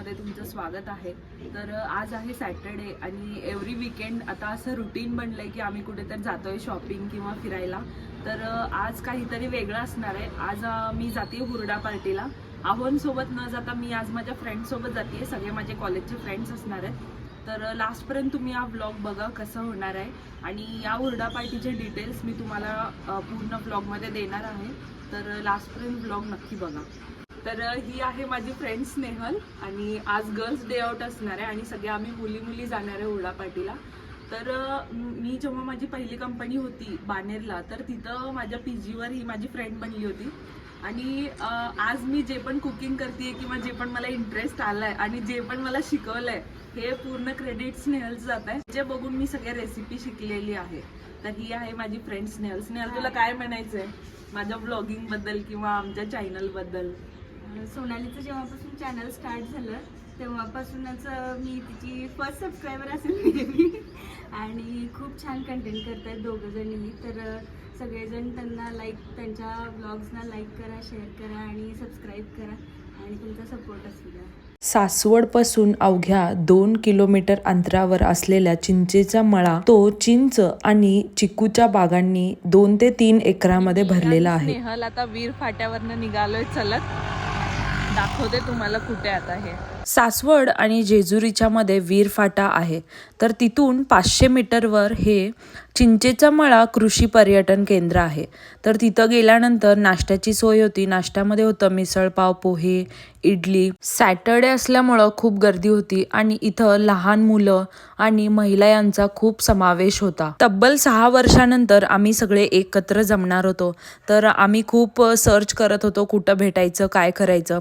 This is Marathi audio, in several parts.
ब्लॉगमध्ये तुमचं स्वागत आहे. तर आज आहे सॅटर्डे आणि एव्हरी विकेंड आता असं रुटीन बनलंय की आम्ही कुठेतरी जातोय शॉपिंग किंवा फिरायला. तर आज काहीतरी वेगळं असणार आहे. आज मी जाते हुरडा पार्टीला. आव्हानसोबत न जाता मी आज माझ्या फ्रेंड्ससोबत जाते सगळे माझे कॉलेजचे फ्रेंड्स असणार आहेत. तर लास्टपर्यंत तुम्ही हा ब्लॉग बघा कसं होणार आहे. आणि या हुरडा पार्टीचे डिटेल्स मी तुम्हाला पूर्ण ब्लॉगमध्ये देणार आहे. तर लास्टपर्यंत ब्लॉग नक्की बघा. तर ही आहे माझी फ्रेंड स्नेहल आणि आज गर्ल्स डे आउट असणार आहे आणि सगळे आम्ही मुली मुली जाणार आहे हुरडा पार्टीला तर मी जेव्हा माझी पहिली कंपनी होती बानेरला तर तिथं माझ्या पी जीवर ही माझी फ्रेंड बनली होती. आणि आज मी जे पण कुकिंग करते किंवा जे पण मला इंटरेस्ट आलाय आणि जे पण मला शिकवलंय हे पूर्ण क्रेडिट स्नेहलचं जात आहे. जे बघून मी सगळ्या रेसिपी शिकलेली आहे. तर ही आहे माझी फ्रेंड स्नेहल. स्नेहल तुला काय म्हणायचंय? माझ्या ब्लॉगिंगबद्दल किंवा आमच्या चॅनलबद्दल? सोनालीचं जेव्हापासून चॅनल स्टार्ट झालं तेव्हापासूनच मी तिची फर्स्ट सबस्क्रायबर असेल आणि खूप छान कंटेंट करतायत दोघं जणीही तर सगळेजण त्यांना लाईक त्यांच्या ब्लॉग्सना लाईक करा शेअर करा आणि सबस्क्राईब करा. आणि तुमचा सपोर्ट असू द्या. सासवडपासून अवघ्या दोन किलोमीटर अंतरावर असलेल्या चिंचेचा मळा तो चिंच आणि चिकूच्या बागांनी दोन ते तीन एकरामध्ये भरलेला आहे. स्नेहल आता वीर फाट्यावरनं निघालोय चलत. दाखवते तुम्हाला कुठे आता हे. सासवड आणि जेजुरीच्या मध्ये वीरफाटा आहे. तर तिथून पाचशे मीटरवर हे चिंचेचा मळा कृषी पर्यटन केंद्र आहे. तर तिथं गेल्यानंतर नाश्त्याची सोय होती. नाश्त्यामध्ये होतं मिसळपाव पोहे इडली. सॅटर्डे असल्यामुळं खूप गर्दी होती आणि इथं लहान मुलं आणि महिला यांचा खूप समावेश होता. तब्बल सहा वर्षानंतर आम्ही सगळे एकत्र जमणार होतो. तर आम्ही खूप सर्च करत होतो कुठं भेटायचं काय करायचं.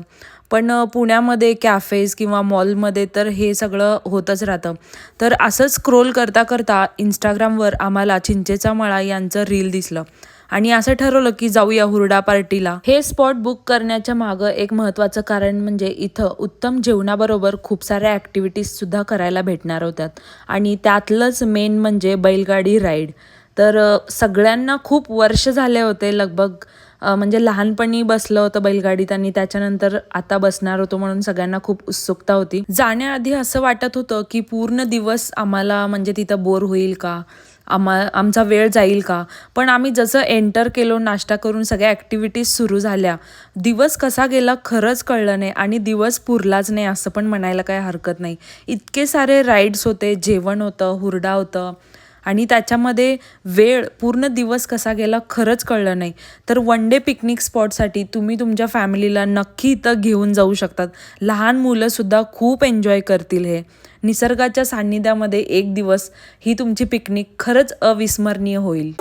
पण पुण्यामध्ये कॅफेज किंवा मॉलमध्ये तर हे सगळं होतच राहतं. तर असंच स्क्रोल करता करता इंस्टाग्रामवर आम्हाला चिंचेचा मळा यांचं रील दिसलं. आणि असं ठरवलं की जाऊया हुरडा पार्टीला. हे स्पॉट बुक करण्याच्या मागं एक महत्त्वाचं कारण म्हणजे इथं उत्तम जेवणाबरोबर खूप साऱ्या ॲक्टिव्हिटीजसुद्धा करायला भेटणार होत्यात. आणि त्यातलंच मेन म्हणजे बैलगाडी राईड तर सगळ्यांना खूप वर्ष झाले होते लगभग म्हणजे लहानपणी बसलं होतं बैलगाडीत आणि त्याच्यानंतर आता बसणार होतो म्हणून सगळ्यांना खूप उत्सुकता होती. जाण्याआधी असं वाटत होतं की पूर्ण दिवस आम्हाला म्हणजे तिथं बोर होईल का? आम्हा आमचा वेळ जाईल का? पण आम्ही जसं एंटर केलो नाश्ता करून सगळ्या ॲक्टिव्हिटीज सुरू झाल्या. दिवस कसा गेला खरंच कळलं नाही आणि दिवस पुरलाच नाही असं पण म्हणायला काही हरकत नाही. इतके सारे राईड्स होते जेवण होतं हुरडा होतं. आणि त्याच्यामध्ये वेळ पूर्ण दिवस कसा गेला खरंच कळलं नाही. तर वन डे पिकनिक स्पॉटसाठी तुम्ही तुमच्या फॅमिलीला नक्की इथं घेऊन जाऊ शकतात. लहान मुलंसुद्धा खूप एन्जॉय करतील हे. निसर्गाच्या सान्निध्यामध्ये एक दिवस ही तुमची पिकनिक खरंच अविस्मरणीय होईल.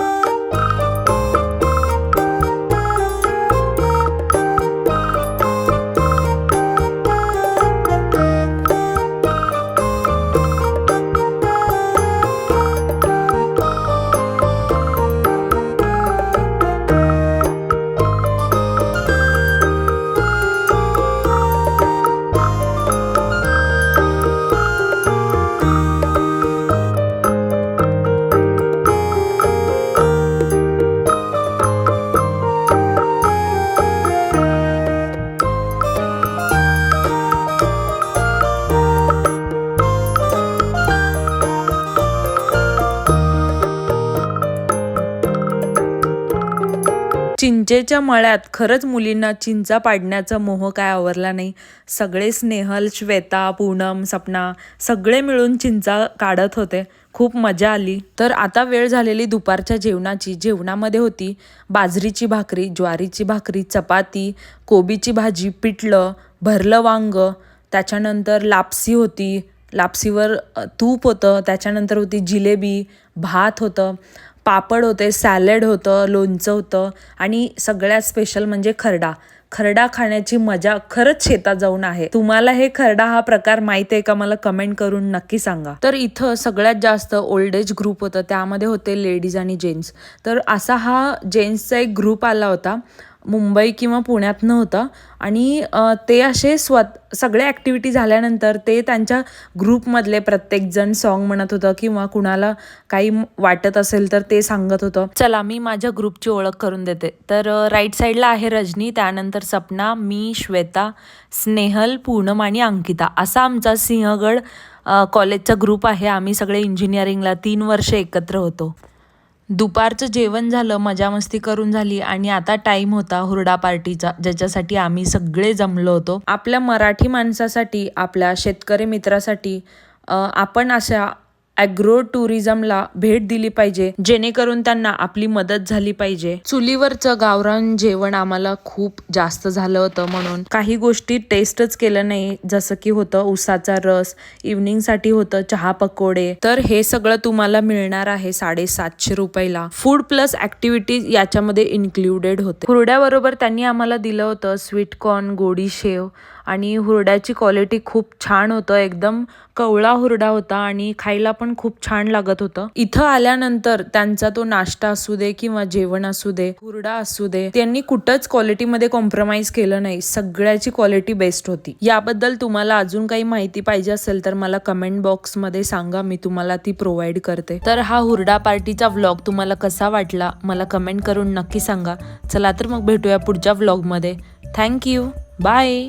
चिंचेच्या मळ्यात खरंच मुलींना चिंचा पाडण्याचा मोह काय आवरला नाही. सगळे स्नेहल श्वेता पूनम सपना सगळे मिळून चिंचा काढत होते. खूप मजा आली. तर आता वेळ झालेली दुपारच्या जेवणाची. जेवणामध्ये होती बाजरीची भाकरी ज्वारीची भाकरी चपाती कोबीची भाजी पिठलं भरलं वांग. त्याच्यानंतर लापसी होती. लापसीवर तूप होतं. त्याच्यानंतर होती जिलेबी भात होतं. पापड होते सॅलड होतं लोणचं होतं आणि सगळ्यात स्पेशल म्हणजे खरडा. खरडा खाण्याची मजा खरंच शेतात जाऊन आहे. तुम्हाला हे खरडा हा प्रकार माहिती आहे का? मला कमेंट करून नक्की सांगा. तर इथं सगळ्यात जास्त ओल्ड एज ग्रुप होतं. त्यामध्ये होते लेडीज आणि जेंट्स तर असा हा जेंट्सचा एक ग्रुप आला होता. मुंबई किंवा पुण्यात नव्हतं. आणि ते असे स्वत सगळे ॲक्टिव्हिटी झाल्यानंतर ते त्यांच्या ग्रुपमधले प्रत्येकजण सॉन्ग म्हणत होतं किंवा कुणाला काही वाटत असेल तर ते सांगत होतं. चला मी माझ्या ग्रुपची ओळख करून देते. तर राईट साईडला आहे रजनी त्यानंतर सपना मी श्वेता स्नेहल पूनम आणि अंकिता. असा आमचा सिंहगड कॉलेजचा ग्रुप आहे. आम्ही सगळे इंजिनिअरिंगला तीन वर्ष एकत्र होतो. दुपारचं जेवण झालं मजामस्ती करून झाली आणि आता टाइम होता हुरडा पार्टीचा ज्याच्यासाठी आम्ही सगळे जमलो होतो. आपल्या मराठी माणसासाठी आपल्या शेतकरी मित्रासाठी आपण अशा ॲग्रो टुरिझमला भेट दिली पाहिजे जेणेकरून त्यांना आपली मदत झाली पाहिजे. चुलीवरचं गावरान जेवण आम्हाला खूप जास्त झालं होतं म्हणून. काही गोष्टी टेस्टच केलं नाही जसं की होतं उसाचा रस इव्हनिंगसाठी होतं चहा पकोडे. तर हे सगळं तुम्हाला मिळणार आहे साडेसातशे रुपयाला. फूड प्लस ऍक्टिव्हिटीज याच्यामध्ये इन्क्लुडेड होते. हुरड्याबरोबर त्यांनी आम्हाला दिलं होतं स्वीट कॉर्न गोडी शेव. आणि हुरड्याची क्वालिटी खूप छान होतं. एकदम कवळा हुरडा होता आणि खायला पण खूप छान लागत होतं. इथं आल्यानंतर त्यांचा तो नाश्ता असू दे किंवा जेवण असू दे हुरडा असू दे त्यांनी कुठंच क्वालिटीमध्ये कॉम्प्रोमाइज केलं नाही. सगळ्याची क्वालिटी बेस्ट होती. याबद्दल तुम्हाला अजून काही माहिती पाहिजे असेल तर मला कमेंट बॉक्समध्ये सांगा. मी तुम्हाला ती प्रोव्हाइड करते. तर हा हुरडा पार्टीचा व्लॉग तुम्हाला कसा वाटला? मला कमेंट करून नक्की सांगा. चला तर मग भेटूया पुढच्या व्लॉगमध्ये थँक्यू बाय